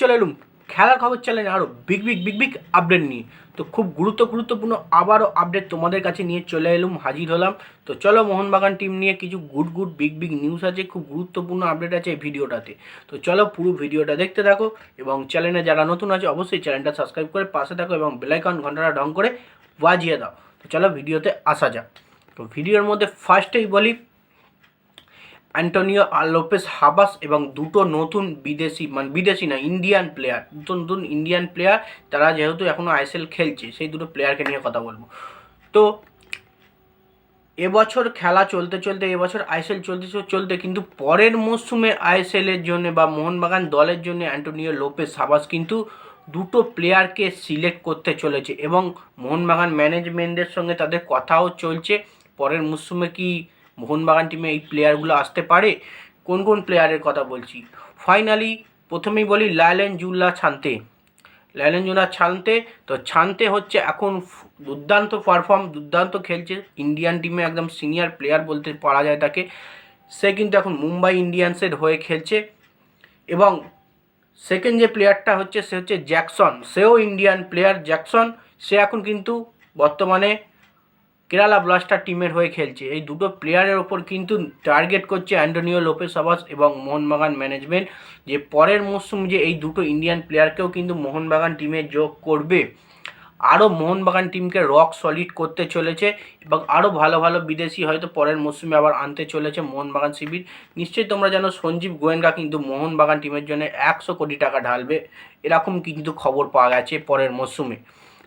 চলে এলুম। খেলার খবর চ্যানেলে আরও big big big big update নিয়ে। তো খুব গুরুত্ব, গুরুত্বপূর্ণ আবারও আপডেট তোমাদের কাছে নিয়ে চলে এলুম, হাজির হলাম। তো চলো মোহনবাগান টিম নিয়ে কিছু good good big big news আছে, খুব গুরুত্বপূর্ণ আপডেট আছে এই ভিডিওটাতে। তো চলো পুরো ভিডিওটা দেখতে থাকো এবং চ্যানেলে যারা নতুন আছে, অবশ্যই চ্যানেলটা সাবস্ক্রাইব করে পাশে থাকো এবং বেলাইকন ঘন্টাটা ডং করে বাজিয়ে দাও। তো চলো ভিডিওতে আসা যাক। তো ভিডিওর মধ্যে ফার্স্টেই বলি অ্যান্টোনিও লোপেস হাবাস এবং দুটো নতুন বিদেশি মানে বিদেশি না ইন্ডিয়ান প্লেয়ার দুটো নতুন ইন্ডিয়ান প্লেয়ার তারা যেহেতু এখনও আইএসএল খেলছে, সেই দুটো প্লেয়ারকে নিয়ে কথা বলব। তো এবছর খেলা চলতে চলতে, এবছর আইএসএল চলতে চলতে কিন্তু পরের মরশুমে আইএসএলের জন্য বা মোহনবাগান দলের জন্য অ্যান্টোনিও লোপেস হাবাস কিন্তু দুটো প্লেয়ারকে সিলেক্ট করতে চলেছে এবং মোহনবাগান ম্যানেজমেন্টের সঙ্গে তাদের কথাও চলছে। পরের মরশুমে কি মোহনবাগান টিমে এই প্লেয়ারগুলো আসতে পারে? কোন কোন প্লেয়ারের কথা বলছি? ফাইনালি প্রথমেই বলি লায়লেন জুল্লা ছানতে। লায়লেন জুল্লা ছানতে, তো ছানতে হচ্ছে এখন দুর্দান্ত পারফর্ম দুর্দান্ত খেলছে। ইন্ডিয়ান টিমে একদম সিনিয়র প্লেয়ার বলতে পারা যায় তাকে। সে কিন্তু এখন মুম্বাই ইন্ডিয়ান্সের হয়ে খেলছে। এবং সেকেন্ড যে প্লেয়ারটা হচ্ছে, সে হচ্ছে জ্যাকসন সেও ইন্ডিয়ান প্লেয়ার জ্যাকসন সে এখন কিন্তু বর্তমানে কেরালা ব্লাস্টার টিমের হয়ে খেলছে। এই দুটো প্লেয়ারের ওপর কিন্তু টার্গেট করছে অ্যান্টোনিও লোপেস আবাস এবং মোহনবাগান ম্যানেজমেন্ট যে পরের মরশুম যে এই দুটো ইন্ডিয়ান প্লেয়ারকেও কিন্তু মোহনবাগান টিমে যোগ করবে। আরও মোহনবাগান টিমকে রক সলিড করতে চলেছে এবং আরও ভালো ভালো বিদেশি হয়তো পরের মরশুমে আবার আনতে চলেছে মোহনবাগান শিবির। নিশ্চয়ই তোমরা জানো সঞ্জীব গোয়েঙ্কা কিন্তু মোহনবাগান টিমের জন্য একশো কোটি টাকা ঢালবে। এরকম কিন্তু খবর পাওয়া গেছে পরের মরশুমে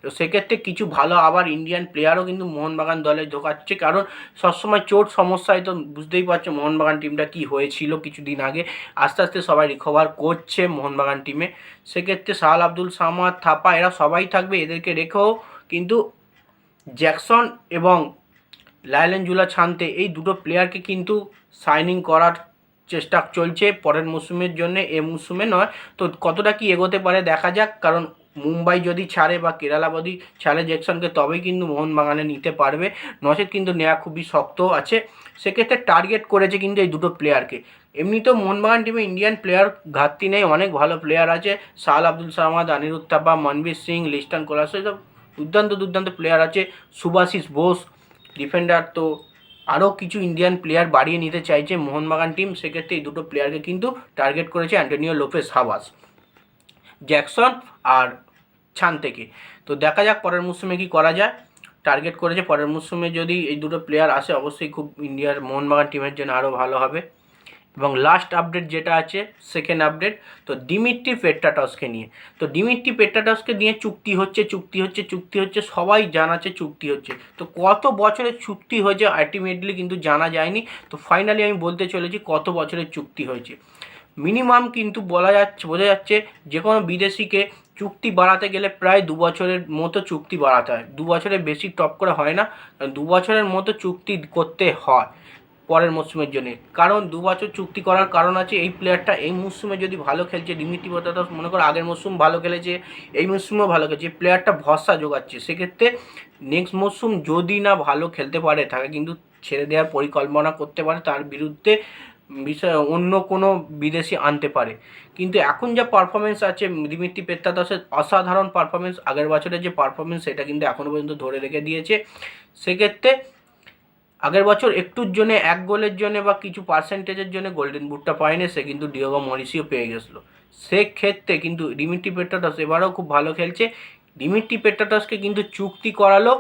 তো সেক্ষেত্রে কিছু ভালো আবার ইন্ডিয়ান প্লেয়ারও কিন্তু মোহনবাগান দলে ঢোকাচ্ছে কারণ সবসময় চোট সমস্যায় তো বুঝতেই পারছ মোহনবাগান টিমটা কি হয়েছিল কিছুদিন আগে। আস্তে আস্তে সবাই রিকভার করছে মোহনবাগান টিমে সেক্ষেত্রে সাহাল আব্দুল সামাদ, থাপা, এরা সবাই থাকবে, এদেরকে রেখেও কিন্তু জ্যাকসন এবং লাইলেন জুলা ছানতে এই দুটো প্লেয়ারকে কিন্তু সাইনিং করার চেষ্টা চলছে পরের মৌসুমের জন্য। এ মৌসুমে নয়, তো কতটা কি এগোতে পারে দেখা যাক। কারণ মুম্বাই যদি ছাড়ে বা কেরালা যদি ছাড়ে জ্যাকসনকে তবেই কিন্তু মোহনবাগানে নিতে পারবে। নচেত কিন্তু নেওয়া খুবই শক্ত আছে। সেক্ষেত্রে টার্গেট করেছে কিন্তু এই দুটো প্লেয়ারকে এমনিতেও মোহনবাগান টিমে ইন্ডিয়ান প্লেয়ার ঘাটতি নেই, অনেক ভালো প্লেয়ার আছে। সাল আব্দুল সামাদ আনিরুদ্ধ থাপা মনবীর সিং, লিস্টান কোলাস, এসব দুর্দান্ত দুর্দান্ত প্লেয়ার আছে। সুভাশিস বোস ডিফেন্ডার তো আরও কিছু ইন্ডিয়ান প্লেয়ার বাড়িয়ে নিতে চাইছে মোহনবাগান টিম সেক্ষেত্রে এই দুটো প্লেয়ারকে কিন্তু টার্গেট করেছে অ্যান্টোনিও লোপেস হাবাস জ্যাকসন আর ছান থেকে। তো দেখা যাক পরের মরশুমে কি করা যায়। টার্গেট করেছে পরের মরশুমে যদি এই দুটো প্লেয়ার আসে, অবশ্যই খুব ইন্ডিয়ার মোহনবাগান টিমের জন্য আরও ভালো হবে। এবং লাস্ট আপডেট যেটা আছে সেকেন্ড আপডেট তো ডিমিট্রি পেট্টাটসকে নিয়ে। তো ডিমিট্রি পেট্টাটসকে নিয়ে চুক্তি হচ্ছে চুক্তি হচ্ছে চুক্তি হচ্ছে, সবাই জানাচ্ছে চুক্তি হচ্ছে। তো কত বছরের চুক্তি হয়েছে আলটিমেটলি কিন্তু জানা যায়নি। তো ফাইনালি আমি বলতে চলেছি কত বছরের চুক্তি হয়েছে। মিনিমাম কিন্তু বলা যাচ্ছে, বোঝা যাচ্ছে যে কোনো বিদেশিকে চুক্তি বাড়াতে গেলে প্রায় দু বছরের মতো চুক্তি বাড়াতে হয়। দু বছরের বেশি টপ করে হয় না দু বছরের মতো চুক্তি করতে হয় পরের মরশুমের জন্য। কারণ দু বছর চুক্তি করার কারণ আছে, এই প্লেয়ারটা এই মরশুমে যদি ভালো খেলছে ডিমিটি বতাদাস মনে করো আগের মরশুম ভালো খেলেছে, এই মরশুমেও ভালো খেলছে প্লেয়ারটা ভরসা যোগাচ্ছে। সেক্ষেত্রে নেক্সট মরশুম যদি না ভালো খেলতে পারে, তাকে কিন্তু ছেড়ে দেওয়ার পরিকল্পনা করতে পারে, তার বিরুদ্ধে বিষয় অন্য কোনো বিদেশি আনতে পারে। কিন্তু এখন যা পারফরমেন্স আছে, দিমিত্রি পেত্তাদাসের অসাধারণ পারফরমেন্স আগের বছরের যে পারফরমেন্স সেটা কিন্তু এখনও পর্যন্ত ধরে রেখে দিয়েছে। সেক্ষেত্রে আগের বছর একটুর জন্য, এক গোলের জন্য বা কিছু পার্সেন্টেজের জন্য গোল্ডেন বুটটা পায়নি, সে কিন্তু ডিওগো মরিসিও পেয়ে গেছিল। সেক্ষেত্রে কিন্তু ডিমিট্রি পেট্টাটাস এবারেও খুব ভালো খেলছে। ডিমিট্রি পেট্টাটাসকে কিন্তু চুক্তি করালো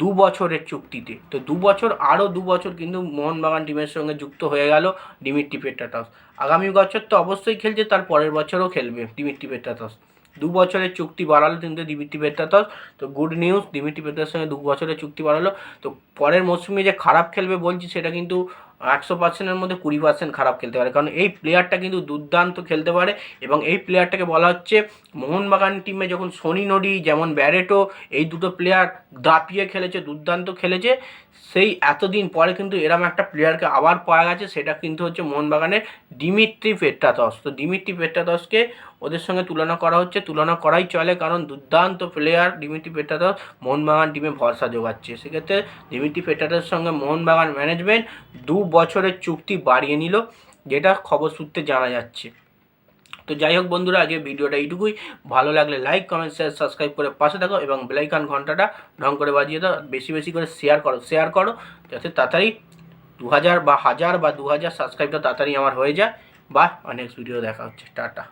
দু বছরের চুক্তিতে। তো দু বছর, আরও দু বছর কিন্তু মোহনবাগান টিমের সঙ্গে যুক্ত হয়ে গেল ডিমিট্রি পেট্টাটাস আগামী বছর তো অবশ্যই খেলছে, তার পরের বছরও খেলবে ডিমিট্রি পেট্টাটাস দু বছরের চুক্তি বাড়ালো কিন্তু দিমিত্রি পেট্টাতস তো গুড নিউজ দিমিত্রি পেট্টার সঙ্গে দু বছরের চুক্তি বাড়ালো। তো পরের মৌসুমে যে খারাপ খেলবে বলছি, সেটা কিন্তু একশো পার্সেন্টের মধ্যে কুড়ি পার্সেন্ট খারাপ খেলতে পারে। কারণ এই প্লেয়ারটা কিন্তু দুর্দান্ত খেলতে পারে এবং এই প্লেয়ারটাকে বলা হচ্ছে মোহনবাগান টিমে যখন সোনি নডি, যেমন ব্যারেটো, এই দুটো প্লেয়ার দাপিয়ে খেলেছে, দুর্দান্ত খেলেছে, সেই এতদিন পরে কিন্তু এরম একটা প্লেয়ারকে আবার পাওয়া গেছে, সেটা কিন্তু হচ্ছে মোহনবাগানের ডিমিত্রি পেট্টাতস তো ডিমিত্রি পেট্টাতসকে ওদের সঙ্গে তুলনা করা হচ্ছে, তুলনা করাই চলে, কারণ দুর্দান্ত প্লেয়ার ডিমিট্রি পেট্টাতস মোহনবাগান টিমে ভরসা যোগাচ্ছে। সেক্ষেত্রে ডিমিটি পেট্টাতসের সঙ্গে মোহনবাগান ম্যানেজমেন্ট দু বছরের চুক্তি বাড়িয়ে নিল, যেটা খবর সূত্রে জানা যাচ্ছে। তো যাই হোক বন্ধুরা আজকে ভিডিওটা এইটুকুই। ভালো লাগলে লাইক কমেন্ট শেয়ার সাবস্ক্রাইব করে পাশে থাকো এবং বেলাইকান ঘন্টাটা ঢং করে বাজিয়ে দাও। বেশি বেশি করে শেয়ার করো শেয়ার করো, যাতে তাড়াতাড়ি দু হাজার বা হাজার বা দু হাজার সাবস্ক্রাইবটা তাড়াতাড়ি আমার হয়ে যায়। বা নেক্সট ভিডিও দেখা হচ্ছে। টাটা।